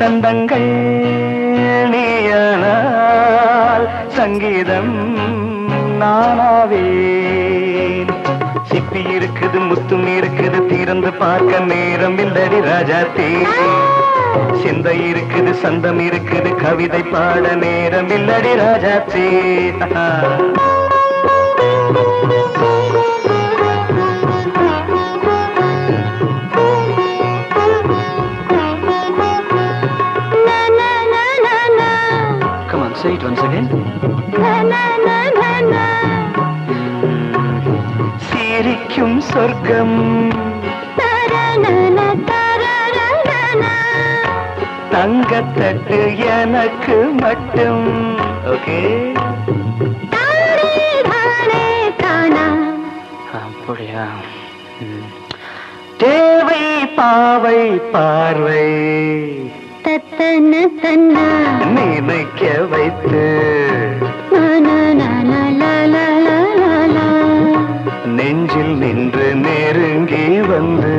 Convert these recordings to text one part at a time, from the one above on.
சந்தங்கள் நீயனால் சங்கீதம் நானாவேன். சிப்பி இருக்குது முத்தும் இருக்குது திறந்து பார்க்க நேரம் இல்லடி ராஜா ராஜாத்தே சிந்தை இருக்குது சந்தம் இருக்குது கவிதை பாட நேரம் இல்லடி ராஜா Come it once again. சிரிக்கும் சொர்க்கம் தங்கத்தட்டு எனக்கு மட்டும் ஓகே அப்படியா ம். தேவை பாவை பார்வை தத்தன தன்னா நினைக்க வைத்து. நெஞ்சில் நின்று நெருங்கி வந்து.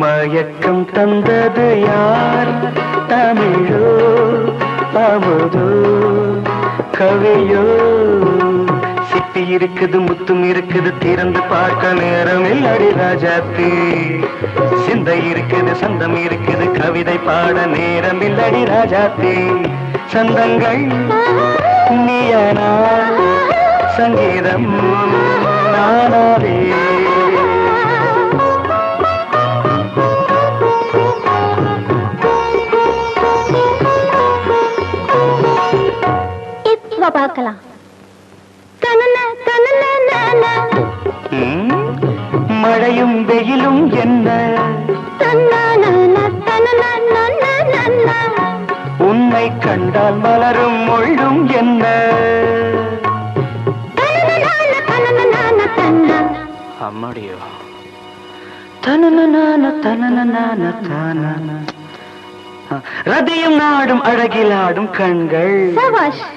மயக்கம் தந்தது யார்? தமிழோ அமுதோ கவியோ சிப்பி இருக்குது முத்தும் இருக்குது திறந்து பார்க்க நேரம் இல்லடி ராஜாத்தி சிந்தை இருக்குது சந்தம் இருக்குது கவிதை பாட நேரம் இல்லடி ராஜாத்தி சந்தங்கள் நீயனா சங்கீதம் இப்ப பார்க்கலாம். தனன தனன மழையும் வெயிலும் என்ன? தனன உன்னை கண்டால் மலரும் மொழும் என்ன? தனன தனன தன்னா. அம்மாடியோ. தனன தனன தான. ரதியும் நாடும் அழகிலாடும் கண்கள். சபாஷ்.